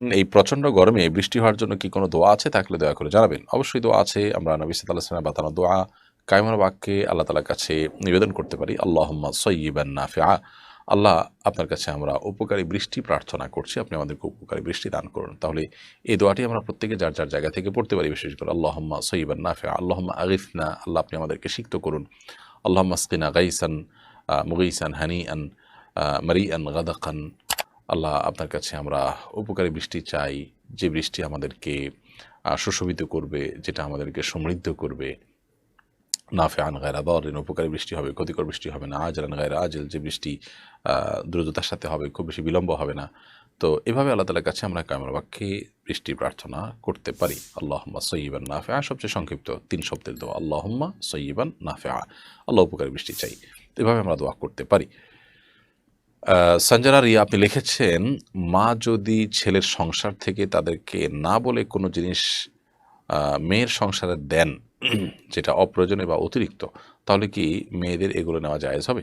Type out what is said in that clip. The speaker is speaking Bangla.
এই প্রচণ্ড গরমে বৃষ্টি হওয়ার জন্য কি কোনো দোয়া আছে? থাকলে দয়া করে জানাবেন। অবশ্যই দোয়া আছে। আমরা নবী সাল্লাহ সাল্লাম বাতানো দোয়া, কায়মার বাক্যে আল্লাহ তালার কাছে নিবেদন করতে পারি। আল্লাহম্মা সৈয়িবান নাফিয়া আল্লাহ আপনার কাছে আমরা উপকারী বৃষ্টি প্রার্থনা করছি। আপনি আমাদেরকে উপকারী বৃষ্টি দান করুন। তাহলে এই দোয়াটি আমরা প্রত্যেকে যার যার জায়গা থেকে পড়তে পারি, বিশেষ করে আল্লাহম্মা সৈয়িবান নাফিয়া আল্লাহম্মা আগিফনা আল্লাহ আপনি আমাদেরকে সিক্ত করুন। আল্লাহম্মা স্কিনা গাইসান মুগিসান হানিআন মারিআন গাদাকান আল্লাহ আপনার কাছে আমরা উপকারী বৃষ্টি চাই, যে বৃষ্টি আমাদেরকে সুশোভিত করবে, যেটা আমাদেরকে সমৃদ্ধ করবে। নাফে আন গায়রা দরিন উপকারী বৃষ্টি হবে, ক্ষতিকর বৃষ্টি হবে না। আজরান গায়রা আজল, যে বৃষ্টি দ্রুততার সাথে হবে, খুব বেশি বিলম্ব হবে না। তো এভাবে আল্লাহ তালার কাছে আমরা কামের বাক্যে বৃষ্টি প্রার্থনা করতে পারি। আল্লাহম্মা সৈয়বান নাফে সবচেয়ে সংক্ষিপ্ত তিন শব্দের দোয়া, আল্লাহম্মা সৈয়বান নাফে আল্লাহ উপকারী বৃষ্টি চাই। এভাবে আমরা দোয়া করতে পারি। সঞ্জনা রিয়া, আপনি লিখেছেন, মা যদি ছেলের সংসার থেকে তাদেরকে না বলে কোনো জিনিস মেয়ের সংসারে দেন, যেটা অপ্রয়োজনীয় বা অতিরিক্ত, তাহলে কি মেয়েদের এগুলো নেওয়া জায়েজ হবে?